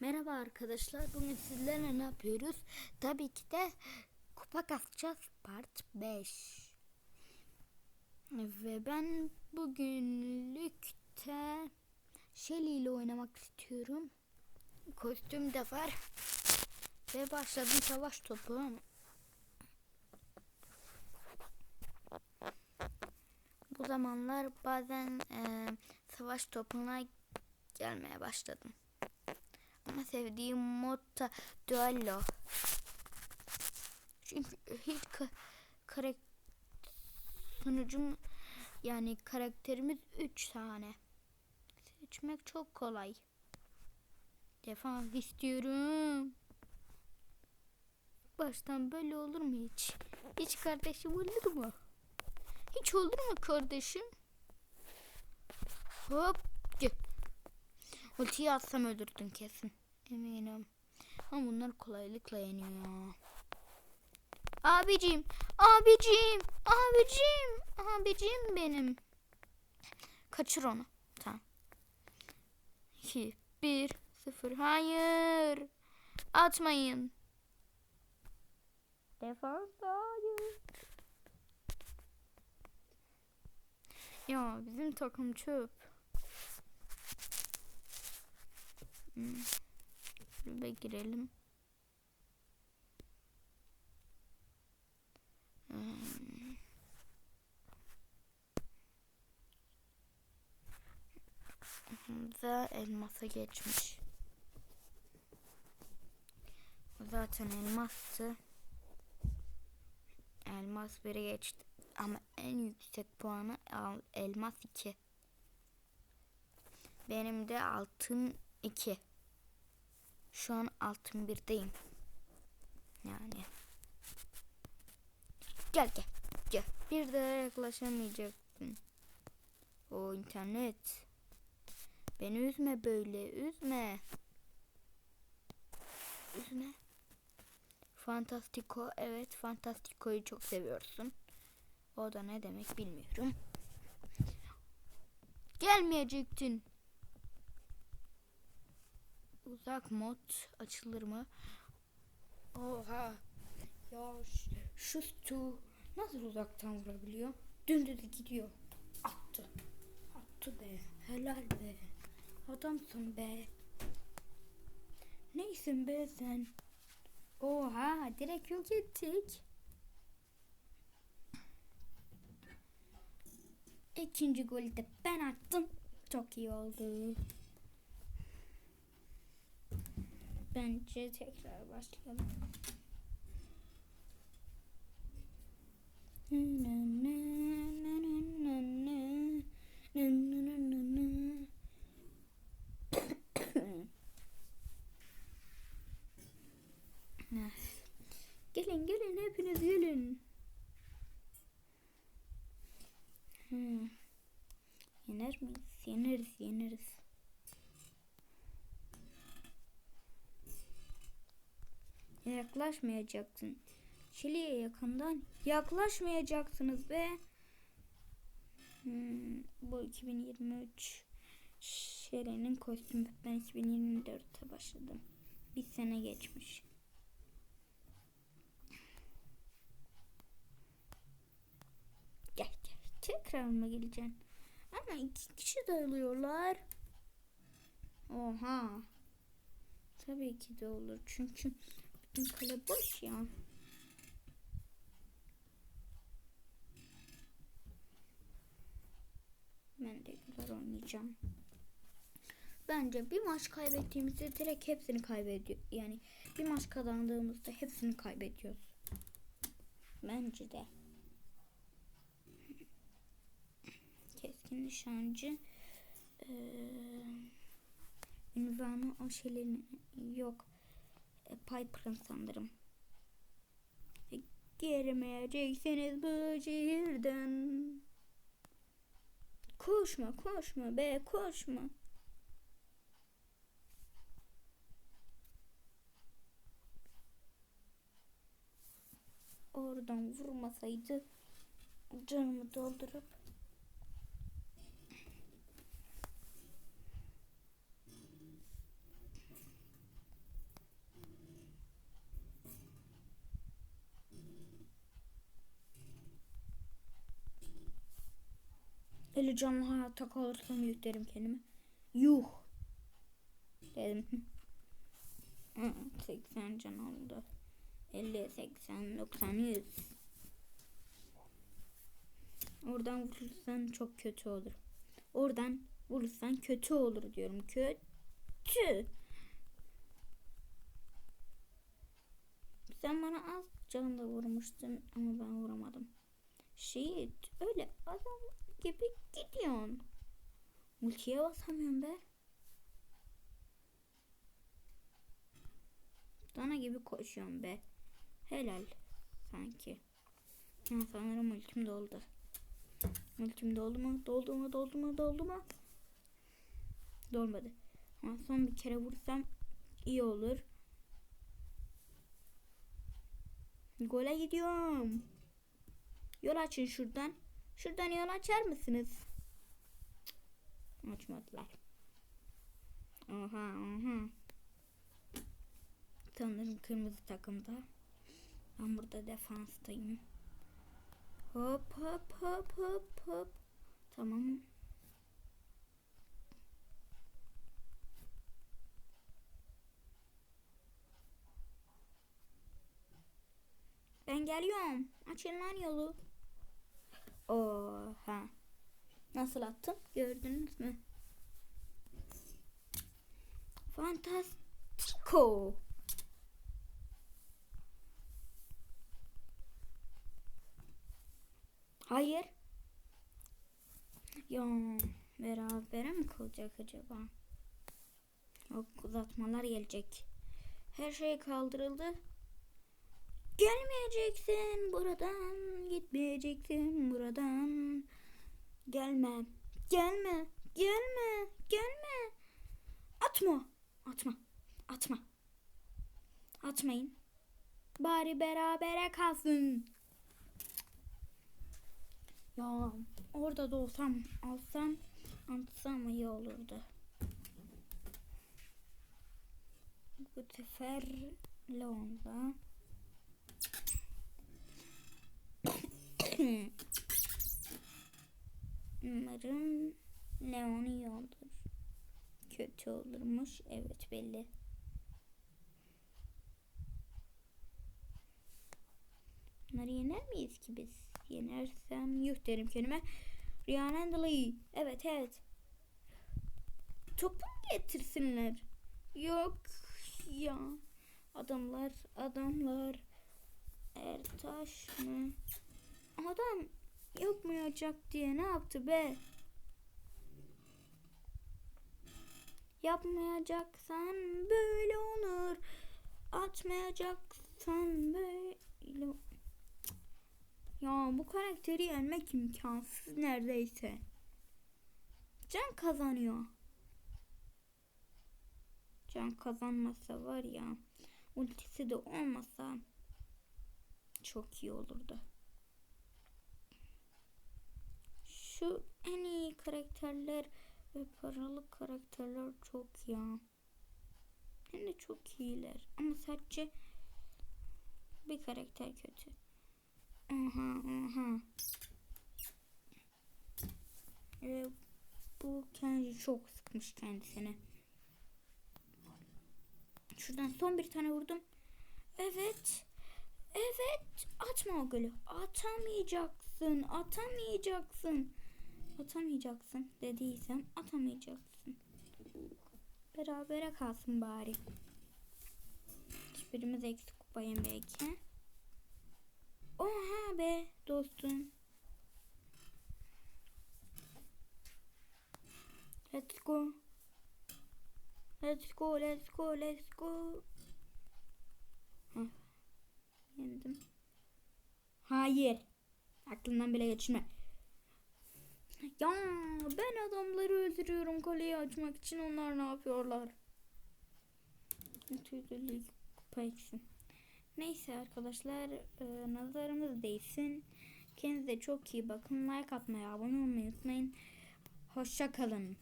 Merhaba arkadaşlar. Bugün sizlerle ne yapıyoruz? Tabii ki de kupa kasacağız part 5. Ve ben bugünlükte Shelly ile oynamak istiyorum. Kostüm de var. Ve başladım savaş topu. Bu zamanlar bazen e, savaş topuna gelmeye başladım. Ama sevdiğim mod da Duello. Çünkü hiç ka karak sunucum yani karakterimiz 3 tane. Seçmek çok kolay. Defans istiyorum. Baştan böyle olur mu hiç? Hiç kardeşim olur mu? Hiç olur mu kardeşim? Hop. Ultiyi atsam öldürdün kesin. Eminim. Ama bunlar kolaylıkla yeniyor. Abicim, abicim, abicim, abicim benim. Kaçır onu. Tamam. 2, 1, 0. Hayır. Atmayın. Defans hayır. Ya bizim takım çöp. Hmm. Şuraya girelim. Hmm. Da elmasa geçmiş. Zaten elmastı. Elmas 1'e geçti. Ama en yüksek puanı elmas 2. Benim de altın 2. Şu an altın birdeyim. Yani. Gel gel. Gel. Bir daha yaklaşamayacaksın. O internet. Beni üzme böyle. Üzme. Üzme. Fantastico. Evet. Fantastico'yu çok seviyorsun. O da ne demek bilmiyorum. Gelmeyecektin. Uzak mod açılır mı? Oha. Ya şu stu nasıl uzaktan vurabiliyor? Dümdüz gidiyor. Attı. Attı be. Helal be. Adamsın be. Neysin be sen? Oha direkt yok ettik. İkinci golü de ben attım. Çok iyi oldu. Bence tekrar başlayalım. gelin gelin hepiniz gelin. Hmm. Yener miyiz? Yeneriz yeneriz. Yaklaşmayacaksın. Şili'ye yakından yaklaşmayacaksınız be. Hmm, bu 2023 Şeli'nin kostümü. Ben 2024'te başladım. Bir sene geçmiş. Gel gel. Tekrar mı geleceksin? Ama iki kişi dağılıyorlar. Oha. Tabii ki de olur. Çünkü kale boş ya. Ben de güzel oynayacağım. Bence bir maç kaybettiğimizde direkt hepsini kaybediyor. Yani bir maç kazandığımızda hepsini kaybediyoruz. Bence de. Keskin nişancı. Ee, ünvanı o şeylerin yok. Piper'ın sanırım. E, Girmeyeceksiniz bu şehirden. Koşma koşma be koşma. Oradan vurmasaydı canımı doldurup 50 canlı hayatta kalırsam yuh derim kendime. Yuh. Dedim. Hı, 80 can oldu. 50, 80, 90, 100. Oradan vurursan çok kötü olur. Oradan vurursan kötü olur diyorum. Kötü. Sen bana az canla vurmuştun ama ben vuramadım. Şehit öyle adam gibi gidiyorsun. Multiye basamıyorum be. Dana gibi koşuyorum be. Helal sanki. Ha, sanırım ultim doldu. Ultim doldu mu? Doldu mu? Doldu mu? Doldu mu? Dolmadı. Ama son bir kere vursam iyi olur. Gole gidiyorum. Yol açın şuradan. Şuradan yol açar mısınız? Açmadılar. Oha oha. Sanırım kırmızı takımda. Ben burada defanstayım. Hop hop hop hop hop. Tamam. Ben geliyorum. Açın lan yolu. Oha. Nasıl attım? Gördünüz mü? Fantastico. Hayır. Ya berabere mi kalacak acaba? Yok uzatmalar gelecek. Her şey kaldırıldı. Gelmeyeceksin buradan, gitmeyeceksin buradan. Gelme, gelme, gelme, gelme. Atma, atma, atma. Atmayın. Bari berabere kalsın. Ya orada da olsam, alsam, atsam iyi olurdu. Bu sefer Leon'da. Umarım Leon iyi olur. Kötü olurmuş. Evet belli. Bunları yener miyiz ki biz? Yenersem yuh derim kendime. Ryan Handley. Evet evet. Topu getirsinler. Yok ya. Adamlar adamlar. Ertaş mı? Adam yapmayacak diye ne yaptı be? Yapmayacaksan böyle olur. Atmayacaksan böyle. Ya bu karakteri yenmek imkansız neredeyse. Can kazanıyor. Can kazanmasa var ya. Ultisi de olmasa çok iyi olurdu. Şu en iyi karakterler ve paralı karakterler çok ya. Hem de çok iyiler. Ama sadece bir karakter kötü. Aha aha. Ve bu kendi çok sıkmış kendisine. Şuradan son bir tane vurdum. Evet. Evet. Atma o golü. Atamayacaksın. Atamayacaksın. Atamayacaksın dediysem atamayacaksın. Berabere kalsın bari. Hiçbirimiz eksik kupa belki. Oha be dostum. Let's go. Let's go, let's go, let's go. Heh. Yendim. Hayır. Aklından bile geçirme. Ya ben adamları öldürüyorum kaleyi açmak için onlar ne yapıyorlar? Neyse arkadaşlar e, nazarımız değsin. Kendinize çok iyi bakın. Like atmayı, abone olmayı unutmayın. Hoşça kalın.